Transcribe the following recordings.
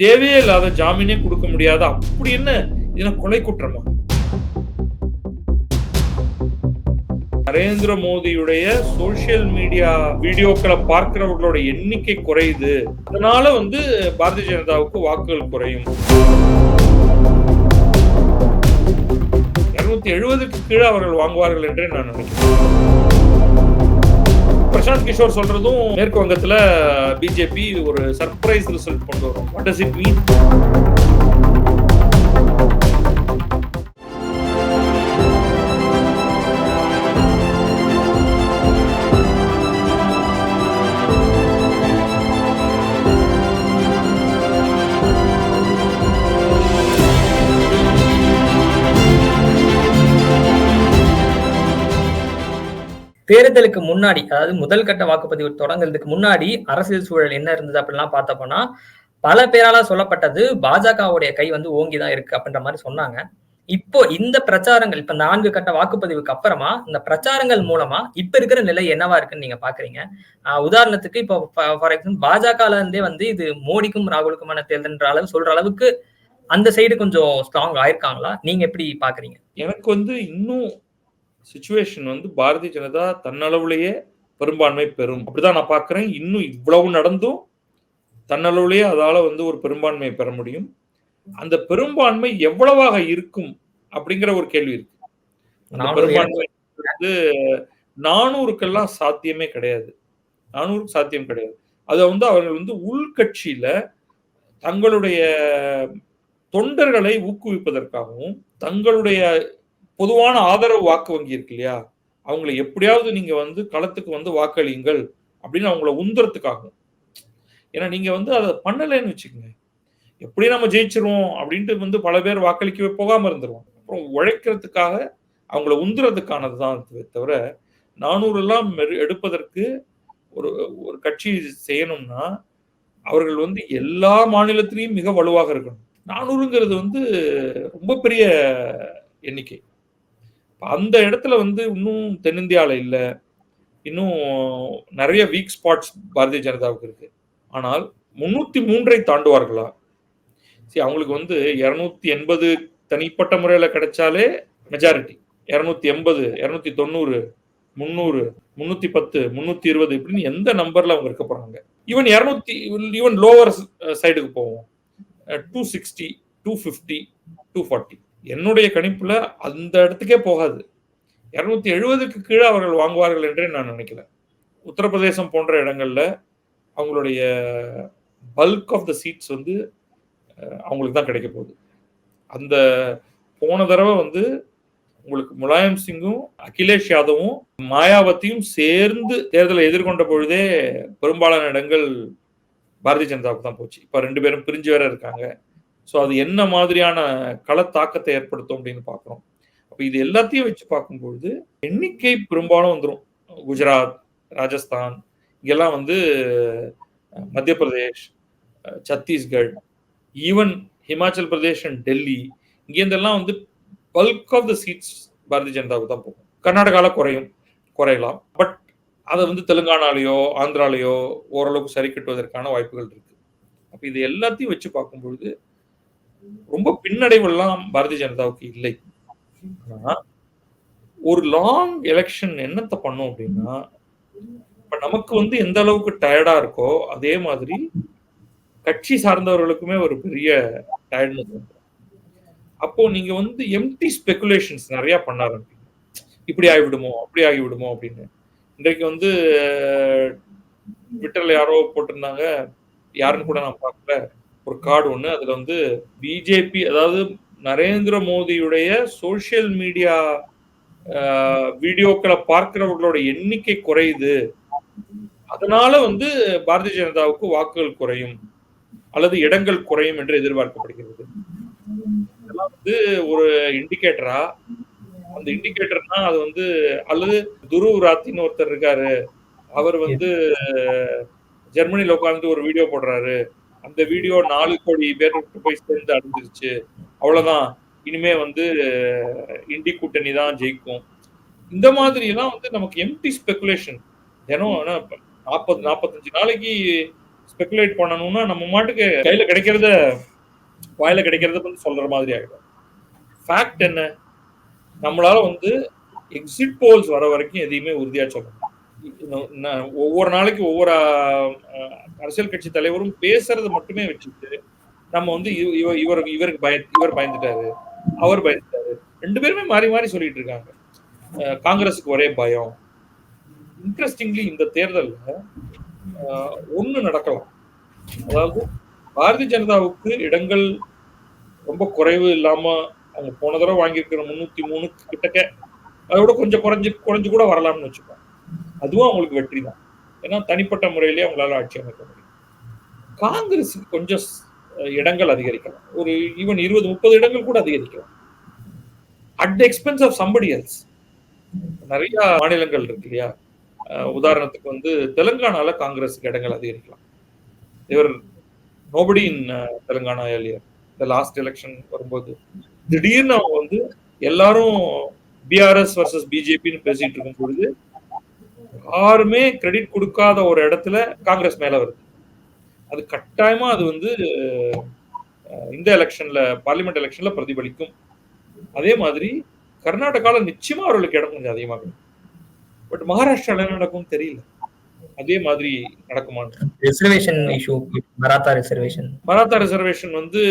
தேவையே இல்லாத ஜாமீனே கொடுக்க முடியாத அப்படி என்ன? இதுல கொலை குற்றமா? நரேந்திர மோடியுடைய சோசியல் மீடியா வீடியோக்களை பார்க்கிறவர்களோட எண்ணிக்கை குறையுது. அதனால வந்து பாரதிய ஜனதாவுக்கு வாக்குகள் குறையும். இருநூத்தி எழுபதுக்கு கீழே அவர்கள் வாங்குவார்கள் என்றே நான் நினைக்கிறேன். பிரசாந்த் கிஷோர் சொல்றதும் மேற்கு வங்கத்துல பிஜேபி ஒரு சர்ப்ரைஸ் ரிசல்ட் கொண்டு வரும். வாட் டஸ் இட் மீன் தேர்தலுக்கு முன்னாடி அதாவது முதல் கட்ட வாக்குப்பதிவு தொடங்குறதுக்கு முன்னாடி அரசியல் சூழல் என்ன இருந்தது அப்படின்லாம் பார்த்தப்போனா பல பேரால சொல்லப்பட்டது பாஜகவுடைய கை வந்து ஓங்கிதான் இருக்கு அப்படின்ற மாதிரி சொன்னாங்க. இப்போ இந்த பிரச்சாரங்கள் இப்ப நான்கு கட்ட வாக்குப்பதிவுக்கு அப்புறமா இந்த பிரச்சாரங்கள் மூலமா இப்ப இருக்கிற நிலை என்னவா இருக்குன்னு நீங்க பாக்குறீங்க? உதாரணத்துக்கு இப்போ ஃபார் எக்ஸாம்பிள் பாஜகல இருந்தே வந்து இது மோடிக்கும் ராகுலுக்குமான தேர்தல்ன்ற அளவு சொல்ற அளவுக்கு அந்த சைடு கொஞ்சம் ஸ்ட்ராங் ஆயிருக்காங்களா நீங்க எப்படி பாக்குறீங்க? எனக்கு வந்து இன்னும் சுச்சுவேஷன் வந்து பாரதிய ஜனதா தன்னளவுலேயே பெரும்பான்மை பெறும். அப்படிதான் நான் பார்க்கிறேன். இன்னும் இவ்வளவு நடந்தும் தன்னளவுலேயே அதால வந்து ஒரு பெரும்பான்மையை பெற முடியும். அந்த பெரும்பான்மை எவ்வளவாக இருக்கும் அப்படிங்கிற ஒரு கேள்வி இருக்கு. அந்த பெரும்பான்மை வந்து நானூறுக்கெல்லாம் சாத்தியமே கிடையாது. நானூறுக்கு சாத்தியம் கிடையாது. அதை வந்து அவர்கள் வந்து உள்கட்சியில தங்களுடைய தொண்டர்களை ஊக்குவிப்பதற்காகவும் தங்களுடைய பொதுவான ஆதரவு வாக்கு வங்கி இருக்கு இல்லையா? அவங்களை எப்படியாவது நீங்க வந்து களத்துக்கு வந்து வாக்களியுங்கள் அப்படின்னு அவங்கள உந்துறதுக்காகும் ஏன்னா நீங்க வந்து அதை பண்ணலைன்னு வச்சுக்கோங்க. எப்படி நம்ம ஜெயிச்சிருவோம் அப்படின்ட்டு வந்து பல பேர் வாக்களிக்கவே போகாம இருந்துருவோம் அப்புறம் உழைக்கிறதுக்காக அவங்கள உந்துறதுக்கானது தான் தவிர நானூறு எல்லாம் மெரு- எடுப்பதற்கு ஒரு ஒரு கட்சி செய்யணும்னா அவர்கள் வந்து எல்லா மாநிலத்திலையும் மிக வலுவாக இருக்கணும். நானூறுங்கிறது வந்து ரொம்ப பெரிய எண்ணிக்கை. அந்த இடத்துல வந்து இன்னும் தென்னிந்தியாவில் இல்லை. இன்னும் நிறைய வீக் ஸ்பாட்ஸ் பாரதிய ஜனதாவுக்கு இருக்கு. ஆனால் முன்னூத்தி மூன்றை தாண்டுவார்களா? சரி அவங்களுக்கு வந்து இரநூத்தி எண்பது தனிப்பட்ட முறையில் கிடைச்சாலே மெஜாரிட்டி இரநூத்தி எண்பது இரநூத்தி தொண்ணூறு முந்நூறு முன்னூத்தி பத்து முன்னூத்தி இருபது இப்படின்னு எந்த நம்பர்ல அவங்க இருக்க போறாங்க? ஈவன் இரநூத்தி ஈவன் லோவர் சைடுக்கு போவோம். Two sixty two fifty two forty என்னுடைய கணிப்பில் அந்த இடத்துக்கே போகாது. இரநூத்தி எழுபதுக்கு கீழே அவர்கள் வாங்குவார்கள் என்றே நான் நினைக்கிறேன். உத்தரப்பிரதேசம் போன்ற இடங்களில் அவங்களுடைய பல்க் ஆஃப் த சீட்ஸ் வந்து அவங்களுக்கு தான் கிடைக்க போகுது. அந்த போன தடவை வந்து உங்களுக்கு முலாயம் சிங்கும் அகிலேஷ் யாதவும் மாயாவதியும் சேர்ந்து தேர்தலை எதிர்கொண்ட பொழுதே பெரும்பாலான இடங்கள் பாரதிய ஜனதாவுக்கு தான் போச்சு. இப்போ ரெண்டு பேரும் பிரிஞ்சு வேற இருக்காங்க. ஸோ அது என்ன மாதிரியான கள தாக்கத்தை ஏற்படுத்தும் அப்படின்னு பார்க்குறோம். அப்போ இது எல்லாத்தையும் வச்சு பார்க்கும்பொழுது எண்ணிக்கை பெரும்பாலும் வந்துடும் குஜராத் ராஜஸ்தான் இங்கெல்லாம் வந்து மத்திய பிரதேஷ் சத்தீஸ்கர் ஈவன் ஹிமாச்சல் பிரதேஷ் அண்ட் டெல்லி இங்கேருந்தெல்லாம் வந்து bulk of the seats Bharatiya ஜனதாவுக்கு தான் போகும். கர்நாடகாவில் குறையும் குறையலாம். பட் அதை வந்து தெலுங்கானாலேயோ ஆந்திராலேயோ ஓரளவுக்கு சரி கட்டுவதற்கான வாய்ப்புகள் இருக்குது அப்போ இது எல்லாத்தையும் வச்சு பார்க்கும்பொழுது ரொம்ப பின்னடைவெல்லாம் பாரதிய ஜனதாவுக்கு இல்லை. ஒரு லாங் எலெக்ஷன் என்னத்தை பண்ணும் அப்படின்னா இப்ப நமக்கு வந்து எந்த அளவுக்கு டயர்டா இருக்கோ அதே மாதிரி கட்சி சார்ந்தவர்களுக்குமே ஒரு பெரிய டயர்ட்னஸ் வந்துடும் அப்போ நீங்க வந்து எம்டி ஸ்பெகுலேஷன்ஸ் நிறைய பண்ண ஆரம்பிங்க இப்படி ஆகிவிடுமோ அப்படி ஆகிவிடுமோ அப்படின்னு. இன்றைக்கு வந்து ட்விட்டர்ல யாரோ போட்டிருந்தாங்க. யாருன்னு கூட நான் பார்க்கல. ஒரு கார்டு ஒன்று அதுல வந்து பிஜேபி அதாவது நரேந்திர மோடியுடைய சோசியல் மீடியா வீடியோக்களை பார்க்கிறவர்களோட எண்ணிக்கை குறையுது. அதனால வந்து பாரதிய ஜனதாவுக்கு வாக்குகள் குறையும் அல்லது இடங்கள் குறையும் என்று எதிர்பார்க்கப்படுகிறது. இதெல்லாம் வந்து ஒரு இண்டிகேட்டரா அந்த இண்டிகேட்டர்னா அது வந்து அல்லது துருவ் ராத்தின்னு ஒருத்தர் இருக்காரு. அவர் வந்து ஜெர்மனியில உட்கார்ந்து ஒரு வீடியோ போடுறாரு. அந்த வீடியோ நாலு கோடி பேர் போய் சேர்ந்து அடைஞ்சிருச்சு. அவ்வளவுதான். இனிமே வந்து இண்டி கூட்டணி தான் ஜெயிக்கும். இந்த மாதிரி எல்லாம் வந்து நமக்கு எம்டி ஸ்பெகுலேஷன் தினம் நாற்பது நாற்பத்தஞ்சு நாளைக்கு ஸ்பெகுலேட் பண்ணணும்னா நம்ம மாட்டுக்கு கையில கிடைக்கிறத வாயில கிடைக்கிறத வந்து சொல்ற மாதிரி ஆகிடும் ஃபேக்ட் என்ன? நம்மளால வந்து எக்ஸிட் போல்ஸ் வர வரைக்கும் எதையுமே உறுதியா சொல்லணும் ஒவ்வொரு நாளைக்கு ஒவ்வொரு அஹ், அரசியல் கட்சி தலைவரும் பேசுறது மட்டுமே வச்சுட்டு நம்ம வந்து இவ- இவர் இவருக்கு பய இவர் பயந்துட்டாரு அவர் பயந்துட்டாரு. ரெண்டு பேருமே மாறி மாறி சொல்லிட்டு இருக்காங்க. அஹ், காங்கிரஸுக்கு ஒரே பயம். இன்ட்ரெஸ்டிங்லி இந்த தேர்தல்ல ஒன்று ஒண்ணு நடக்கலாம். அதாவது பாரதிய ஜனதாவுக்கு இடங்கள் ரொம்ப குறைவு இல்லாம அவங்க போன தடவை வாங்கியிருக்கிற முன்னூத்தி மூணு கிட்டக்க அதோட கொஞ்சம் குறைஞ்சு குறைஞ்சு கூட வரலாம்னு வச்சுக்கோங்க. அதுவும் அவங்களுக்கு வெற்றி தான் ஏன்னா தனிப்பட்ட முறையிலேயே அவங்களால ஆட்சி அமைக்க முடியும். காங்கிரஸுக்கு கொஞ்சம் இடங்கள் அதிகரிக்கலாம். ஒரு ஈவன் இருபது முப்பது இடங்கள் கூட அதிகரிக்கலாம். At the expense of somebody else நிறைய மாநிலங்கள் இருக்கு இல்லையா? அஹ் உதாரணத்துக்கு வந்து தெலுங்கானால காங்கிரஸுக்கு இடங்கள் அதிகரிக்கலாம். இவர் நோபடி இன் தெலுங்கானா ஏலியர் இந்த லாஸ்ட் எலெக்ஷன் வரும்போது திடீர்னு அவங்க வந்து எல்லாரும் பிஆர்எஸ் வர்சஸ் பிஜேபின்னு பேசிட்டு இருக்கும் பொழுது யாருமே கிரெடிட் கொடுக்காத ஒரு இடத்துல காங்கிரஸ் மேல வருது. அது கட்டாயமா அது வந்து இந்த எலெக்ஷன்ல பார்லிமெண்ட் எலெக்ஷன்ல பிரதிபலிக்கும். அதே மாதிரி கர்நாடகால நிச்சயமா அவர்களுக்கு இடம் கொஞ்சம் அதிகமாகும். பட் மகாராஷ்டிரால என்ன நடக்கும் தெரியல. அதே மாதிரி நடக்குமான்னு. Reservation issue Maratha reservation Maratha reservation வந்து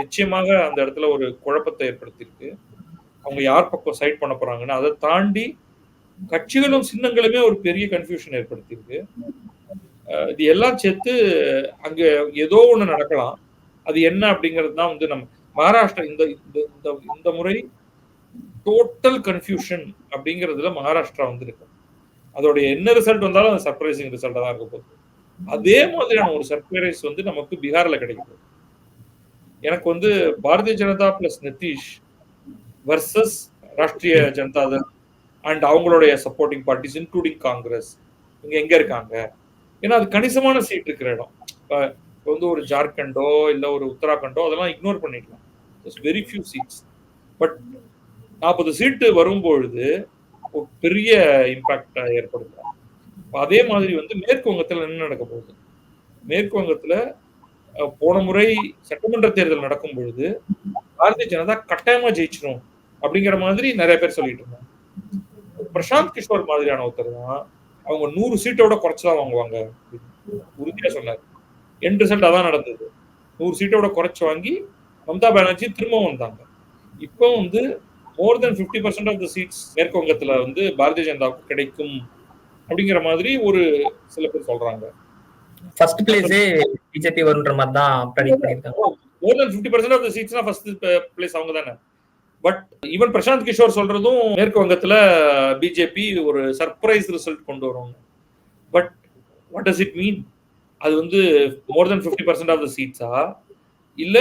நிச்சயமாக அந்த இடத்துல ஒரு குழப்பத்தை ஏற்படுத்தியிருக்கு. அவங்க யார் பக்கம் சைட் பண்ண போறாங்கன்னு அதை தாண்டி கட்சிகளும் சின்னங்களுமே ஒரு பெரிய கன்ஃபியூஷன் ஏற்படுத்தியிருக்கு. இது எல்லாம் சேர்த்து அங்க ஏதோ ஒண்ணு நடக்கலாம். அது என்ன அப்படிங்கிறது தான் வந்து நம்ம மகாராஷ்டிரா இந்த இந்த இந்த- முறை டோட்டல் கன்ஃபியூஷன் அப்படிங்கிறதுல மகாராஷ்டிரா வந்திருக்கு. அதோடைய என்ன ரிசல்ட் வந்தாலும் அது சர்ப்ரைசிங் ரிசல்ட்டா தான் இருக்க போகுது. அதே மாதிரியான ஒரு சர்ப்ரைஸ் வந்து நமக்கு பீகார்ல கிடைக்குது. எனக்கு வந்து Bharatiya Janata plus Nitish versus Rashtriya Janata Dal and அவங்களுடைய சப்போர்ட்டிங் பார்ட்டிஸ் இன்க்ளூடிங் காங்கிரஸ் இங்கே எங்க இருக்காங்க? ஏன்னா அது கணிசமான சீட் இருக்கிற இடம். இப்போ வந்து ஒரு ஜார்க்கண்டோ இல்லை ஒரு உத்தராகண்டோ அதெல்லாம் இக்னோர் பண்ணிக்கலாம். வெரி ஃபியூ சீட்ஸ் பட் நாற்பது சீட்டு வரும்பொழுது ஒரு பெரிய இம்பாக்ட் ஏற்படுத்தும். அதே மாதிரி வந்து மேற்கு வங்கத்தில் என்ன நடக்க போகுது? மேற்கு வங்கத்தில் போன முறை சட்டமன்ற தேர்தல் நடக்கும் பொழுது பாரதிய ஜனதா கட்டாயமா ஜெயிச்சிடும் அப்படிங்கிற மாதிரி நிறைய பேர் சொல்லிட்டு இருந்தாங்க. பிரசாந்த் கிஷோர் மாதிரியான ஒருத்தர் தான் அவங்க நூறு சீட்டோட குறைச்சுதான் வாங்குவாங்க. உறுதியா சொன்னார். என் ரிசல்ட் அதான் நடந்தது. நூறு சீட்டோட குறைச்சு வாங்கி மம்தா பானர்ஜி திரும்ப வந்தாங்க. இப்போ வந்து more than fifty percent of the seats மேற்கு வங்கத்துல வந்து பாரதிய ஜனதாவுக்கு கிடைக்கும் அப்படிங்கிற மாதிரி ஒரு சில பேர் சொல்றாங்க. ஃபர்ஸ்ட் பிளேஸே பிஜேபி வருன்ற மாதிரி தான் more than fifty percent of the சீட்ஸ்னா first place அவங்க தானே? பட் ஈவன் பிரசாந்த் கிஷோர் சொல்றதும் மேற்கு வங்கத்துல பிஜேபி ஒரு சர்ப்ரைஸ் ரிசல்ட் கொண்டு வருவாங்க but what does it mean அது வந்து more than fifty percent of the சீட்ஸா இல்ல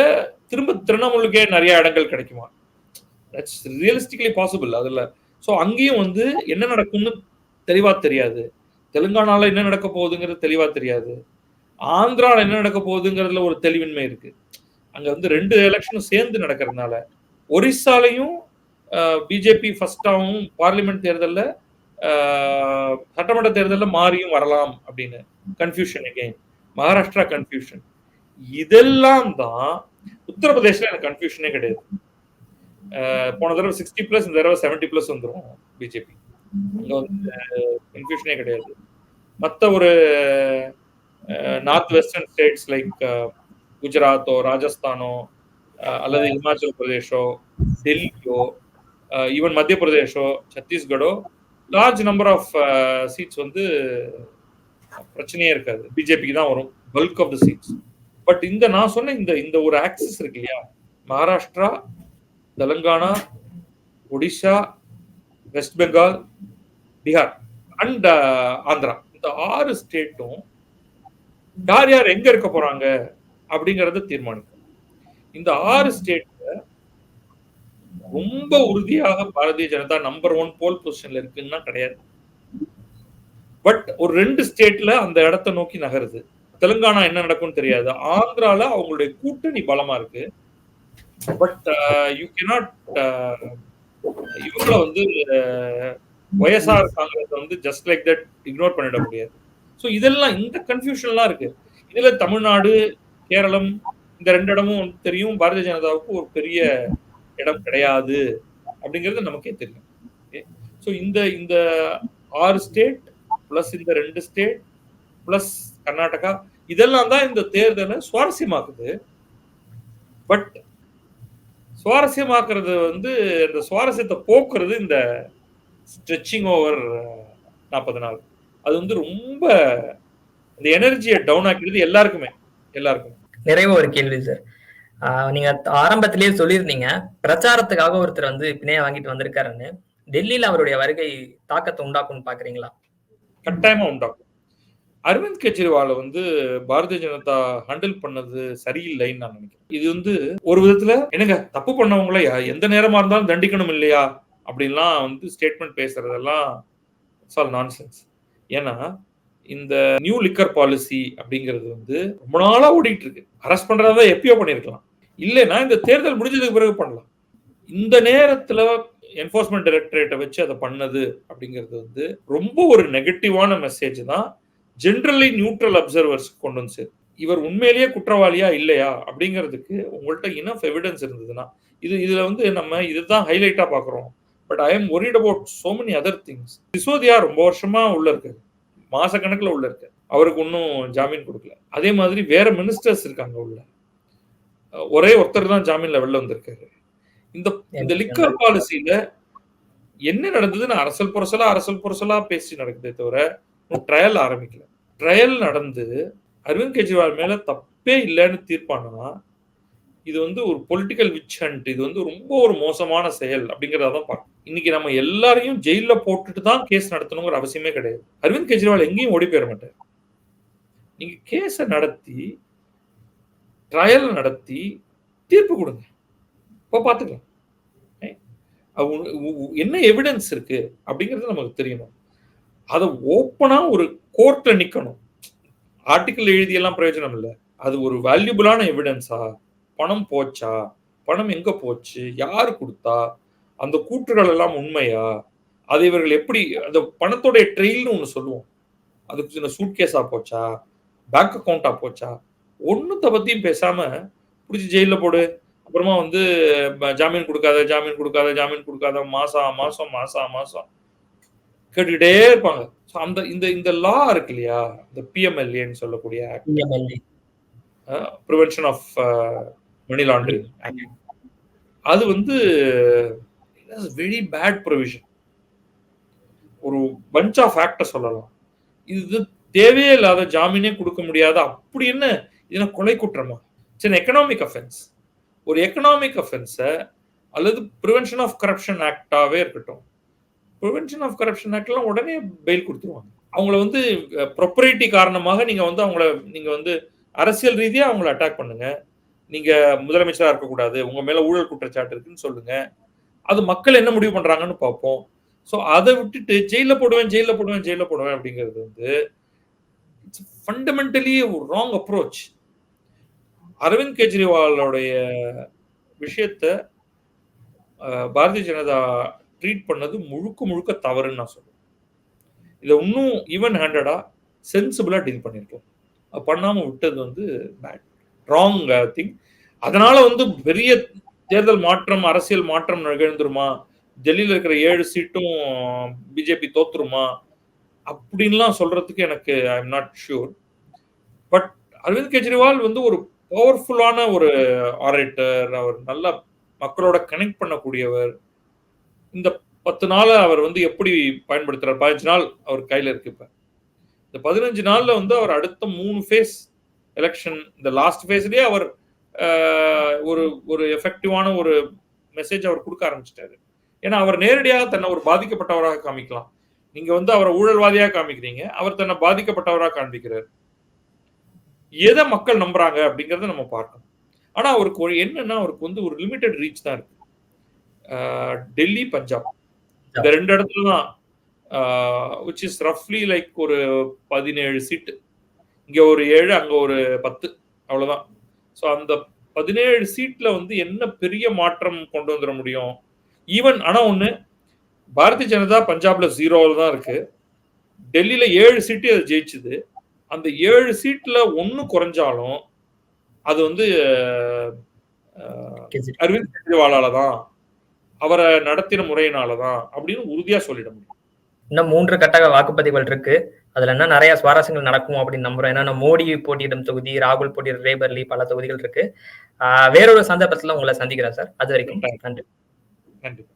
திரும்ப திரிணாமுலுக்கே நிறைய இடங்கள் கிடைக்குமா? தட்ஸ் ரியலிஸ்டிக்லி பாசிபிள் அதுல ஸோ அங்கேயும் வந்து என்ன நடக்கும்னு தெளிவா தெரியாது. தெலுங்கானால என்ன நடக்க போகுதுங்கிறது தெளிவா தெரியாது. ஆந்திரால என்ன நடக்க போகுதுங்கிறதுல ஒரு தெளிவின்மை இருக்கு. அங்க வந்து ரெண்டு எலெக்ஷனும் சேர்ந்து நடக்கிறதுனால ஒரிசாலையும் பிஜேபி ஃபர்ஸ்டாகவும் பார்லிமெண்ட் தேர்தலில் சட்டமன்ற தேர்தலில் மாறியும் வரலாம் அப்படின்னு. கன்ஃபியூஷன் அகெயின் மகாராஷ்டிரா கன்ஃபியூஷன் இதெல்லாம் தான் உத்தரப்பிரதேசில் எனக்கு கன்ஃபியூஷனே கிடையாது. போன தடவை சிக்ஸ்டி பிளஸ் இந்த தடவை செவன்டி பிளஸ் வந்துடும் பிஜேபி. அங்கே வந்து கன்ஃபியூஷனே கிடையாது. மற்ற ஒரு நார்த் வெஸ்டர்ன் ஸ்டேட்ஸ் லைக் குஜராத்தோ ராஜஸ்தானோ அல்லது இமாச்சல் பிரதேஷோ டெல்லியோ ஈவன் மத்திய பிரதேஷோ சத்தீஸ்கடோ லார்ஜ் நம்பர் ஆஃப் சீட்ஸ் வந்து பிரச்சனையே இருக்காது. பிஜேபிக்கு தான் வரும். Bulk of the seats but இந்த நான் சொன்ன இந்த இந்த ஒரு ஆக்சிஸ் இருக்கு இல்லையா? மகாராஷ்டிரா தெலுங்கானா ஒடிஷா வெஸ்ட் பெங்கால் பீகார் அண்ட் ஆந்திரா இந்த ஆறு ஸ்டேட்டும் யார் யார் எங்க இருக்க போறாங்க அப்படிங்கறத தீர்மானிக்கும். இந்த ஆறு ஸ்டேட்ல ரொம்ப உறுதியாக Bharatiya Janata number one pole பொசிஷன்ல இருக்குன்னா கிடையாது. பட் ஒரு ரெண்டு ஸ்டேட்ல அந்த இடத்தை நோக்கி நகருது. தெலுங்கானா என்ன நடக்கும்னு தெரியாது. ஆந்திரால அவங்களுடைய கூட்டணி பலமா இருக்கு. பட் யூ கெனாட் இவங்கள வந்து ஒய்எஸ்ஆர் காங்கிரஸ் வந்து ஜஸ்ட் லைக் தட் இக்னோர் பண்ணிட முடியாது. ஸோ இதெல்லாம் இந்த கன்ஃபியூஷன்லாம் இருக்கு. இதுல தமிழ்நாடு கேரளம் இந்த ரெண்டு இடமும் தெரியும். பாரதிய ஜனதாவுக்கு ஒரு பெரிய இடம் கிடையாது அப்படிங்கிறது நமக்கே தெரியும். ஸோ இந்த இந்த ஆறு ஸ்டேட் பிளஸ் இந்த ரெண்டு ஸ்டேட் பிளஸ் கர்நாடகா இதெல்லாம் தான் இந்த தேர்தலை சுவாரஸ்யமாக்குது. பட் சுவாரஸ்யமாக்குறது வந்து இந்த சுவாரஸ்யத்தை போக்குறது இந்த ஸ்ட்ரெச்சிங் ஓவர் நாற்பது நாள். அது வந்து ரொம்ப இந்த எனர்ஜியை டவுன் ஆக்கிடுது எல்லாருக்குமே எல்லாருக்குமே. நிறைவு ஒரு கேள்வி சார் நீங்க ஆரம்பத்திலேயே சொல்லியிருந்தீங்க. பிரச்சாரத்துக்காக ஒருத்தர் வந்து பிணைய வாங்கிட்டு வந்திருக்காருன்னு. டெல்லியில அவருடைய வருகை தாக்கத்தை உண்டாக்கும்னு பாக்குறீங்களா? கட்டாயமா உண்டாக்கும். அரவிந்த் கெஜ்ரிவாலை வந்து பாரதிய ஜனதா ஹேண்டில் பண்ணது சரியில்லைன்னு நான் நினைக்கிறேன். இது வந்து ஒரு விதத்துல என்னங்க தப்பு பண்ணவங்கள? எந்த நேரமா இருந்தாலும் தண்டிக்கணும் இல்லையா? அப்படின்லாம் வந்து ஸ்டேட்மெண்ட் பேசுறதெல்லாம் சால் நான்சென்ஸ் ஏன்னா இந்த நியூ லிக்கர் பாலிசி அப்படிங்கிறது வந்து ரொம்ப நாளா ஓடிட்டு இருக்கு. அரெஸ்ட் பண்றதா எப்பயோ பண்ணிருக்கலாம் இல்லைன்னா இந்த தேர்தல் முடிஞ்சதுக்கு பிறகு பண்ணலாம். இந்த நேரத்துல என்போர்ஸ்மெண்ட் டைரக்டரேட்டை வச்சு அதை பண்ணது அப்படிங்கிறது வந்து ரொம்ப ஒரு நெகட்டிவான மெசேஜ் தான் ஜென்ரலி நியூட்ரல் அப்சர்வர்ஸ் கொண்டு வந்து சேரும். இவர் உண்மையிலேயே குற்றவாளியா இல்லையா அப்படிங்கிறதுக்கு உங்கள்கிட்ட இனஃப் எவிடன்ஸ் இருந்ததுன்னா இது இதுல வந்து நம்ம இதுதான் ஹைலைட்டா பாக்குறோம் but I am worried about so many other things Sisodia ரொம்ப வருஷமா உள்ள இருக்காரு. மாச கணக்குல உள்ள இருக்காரு அவருக்கு இன்னும் ஜாமீன் கொடுக்கல. அதே மாதிரி வேற மினிஸ்டர்ஸ் இருக்காங்க உள்ள. ஒரே ஒருத்தர் தான் ஜாமீன்ல வெளில வந்திருக்காரு. இந்த இந்த லிக்கர் பாலிசியில என்ன நடந்ததுன்னு அரசல் புரசலா அரசல் புரசலா பேசி நடக்குதே தவிர ட்ரையல் ஆரம்பிக்கல. ட்ரையல் நடந்து அரவிந்த் கெஜ்ரிவால் மேல தப்பே இல்லைன்னு தீர்ப்பானா? இது வந்து ஒரு பொலிட்டிக்கல் விச் ஹண்ட் இது வந்து ரொம்ப ஒரு மோசமான செயல் அப்படிங்கிறத தான் பார்க்கணும். இன்னைக்கு நம்ம எல்லாரையும் ஜெயில போட்டுட்டு தான் கேஸ் நடத்தணுங்கிற அவசியமே கிடையாது. அரவிந்த் கெஜ்ரிவால் எங்கேயும் ஓடி போயிட மாட்டார். நீங்க கேஸை நடத்தி ட்ரையல் நடத்தி தீர்ப்பு கொடுங்க. இப்போ பார்த்துக்கலாம். என்ன எவிடன்ஸ் இருக்கு அப்படிங்கிறது நமக்கு தெரியணும். அதை ஓப்பனா ஒரு கோர்ட்ல நிக்கணும். ஆர்டிக்கல் எழுதியெல்லாம் பிரயோஜனம் இல்லை. அது ஒரு வேல்யூபிளான எவிடன்ஸா பணம் போச்சா? பணம் எங்க போச்சு? யாரு கொடுத்தா? அந்த கூற்றுகள் எல்லாம் உண்மையா? அதை இவர்கள் எப்படி அந்த பணத்தோடைய ட்ரெயில்னு ஒன்று சொல்லுவோம். அதுக்கு சின்ன சூட் கேஸா போச்சா? பேங்க் அக்கௌண்டா போச்சா? ஒன்னுத்த பத்தியும் பேசாம பிடிச்சி ஜெயில போடு. அப்புறமா வந்து ஜாமீன் கொடுக்காத ஜாமீன் கொடுக்காத ஜாமீன் கொடுக்காத மாசம் மாசம் மாசம் மாசம் கேட்டுக்கிட்டே இருப்பாங்க. அந்த இந்த இந்த லா இருக்கு இல்லையா? இந்த பிஎம்எல்ஏன்னு சொல்லக்கூடிய ப்ரிவென்ஷன் ஆஃப் மணி லாண்டரிங் அது வந்து வெரி பேட் ப்ரொவிஷன் ஒரு பஞ்ச் ஆஃப் ஆக்டர் சொல்லலாம். இது தேவையே இல்லாத ஜாமீனே கொடுக்க முடியாத அப்படி என்ன? இது கொலை குற்றமா? சரி எக்கனாமிக் அஃபென்ஸ் ஒரு எக்கனாமிக் அஃபென்ஸை அல்லது ப்ரிவென்ஷன் ஆஃப் கரப்ஷன் ஆக்டாகவே இருக்கட்டும். ப்ரிவென்ஷன் ஆஃப் கரப்ஷன் ஆக்ட்லாம் உடனே பெயில் கொடுத்துருவாங்க. அவங்கள வந்து ப்ரொப்பரேட்டி காரணமாக நீங்கள் வந்து அவங்கள நீங்கள் வந்து அரசியல் ரீதியாக அவங்கள அட்டாக் பண்ணுங்கள் நீங்க முதலமைச்சராக இருக்கக்கூடாது உங்க மேல ஊழல் குற்றச்சாட்டு இருக்குன்னு சொல்லுங்க. அது மக்கள் என்ன முடிவு பண்றாங்கன்னு பார்ப்போம். ஸோ அதை விட்டுட்டு ஜெயில போடுவேன் ஜெயில போடுவேன் ஜெயில போடுவேன் அப்படிங்கிறது வந்து இட்ஸ் ஃபண்டமெண்டலி ஒரு ராங் அப்ரோச் அரவிந்த் கெஜ்ரிவாலோடைய விஷயத்த பாரதிய ஜனதா ட்ரீட் பண்ணது முழுக்க முழுக்க தவறுன்னு நான் சொல்லுவேன் இதை இன்னும் ஈவன் ஹேண்டடா சென்சிபிளா டீல் பண்ணிருக்கோம். பண்ணாம விட்டது வந்து பேட் ராங் திங் அதனால வந்து பெரிய தேர்தல் மாற்றம் அரசியல் மாற்றம் நிகழ்ந்துருமா? டெல்லியில் இருக்கிற ஏழு சீட்டும் பிஜேபி தோத்துருமா? அப்படின்லாம் சொல்றதுக்கு எனக்கு I am not sure but Arvind Kejriwal வந்து ஒரு பவர்ஃபுல்லான ஒரு ஆரேட்டர் அவர் நல்லா மக்களோட கனெக்ட் பண்ணக்கூடியவர். இந்த பத்து நாள் அவர் வந்து எப்படி பயன்படுத்துறார்? பதினஞ்சு நாள் அவர் கையில இருக்கு இப்ப. இந்த பதினஞ்சு நாள்ல வந்து அவர் அடுத்த மூணு ஃபேஸ் எலெக்ஷன் இந்த லாஸ்ட் ஃபேஸ்லேயே அவர் ஒரு ஒரு எஃபெக்டிவான ஒரு மெசேஜ் அவர் கொடுக்க ஆரம்பிச்சிட்டாரு. ஏன்னா அவர் நேரடியாக தன்னை ஒரு பாதிக்கப்பட்டவராக காமிக்கலாம். நீங்க வந்து அவரை ஊழல்வாதியாக காமிக்கிறீங்க அவர் தன்னை பாதிக்கப்பட்டவராக காண்பிக்கிறார். எதை மக்கள் நம்புறாங்க அப்படிங்கறத நம்ம பார்க்கணும். ஆனா அவருக்கு ஒரு என்னன்னா அவருக்கு வந்து ஒரு லிமிடெட் ரீச் தான் இருக்கு. டெல்லி பஞ்சாப். இந்த ரெண்டு இடத்துல தான் விச் இஸ் ரஃப்லி லைக் ஒரு பதினேழு சீட்டு இங்க ஒரு ஏழு அங்க ஒரு பத்து அவ்வளவுதான். ஸோ அந்த பதினேழு சீட்ல வந்து என்ன பெரிய மாற்றம் கொண்டு வந்துட முடியும்? ஈவன் ஆனா ஒண்ணு பாரதிய ஜனதா பஞ்சாப்ல ஜீரோவில் தான் இருக்கு. டெல்லியில ஏழு சீட்டு அது ஜெயிச்சுது. அந்த ஏழு சீட்ல ஒண்ணு குறைஞ்சாலும் அது வந்து அரவிந்த் கெஜ்ரிவாலால தான் அவரை நடத்தின முறையினால தான் அப்படின்னு உறுதியா சொல்லிட முடியும். இன்னும் மூன்று கட்ட வாக்குப்பதிவுகள் இருக்கு. அதுல என்ன நிறைய சுவாரஸ்யங்கள் நடக்கும் அப்படின்னு நம்புறோம். ஏன்னா மோடி போட்டியிடும் தொகுதி ராகுல் போட்டியிடும் ரேபர்லி பல தொகுதிகள் இருக்கு. ஆஹ் வேறொரு சந்தர்ப்பத்துல உங்களை சந்திக்கிறேன் சார். அது வரைக்கும் நன்றி. கண்டிப்பா.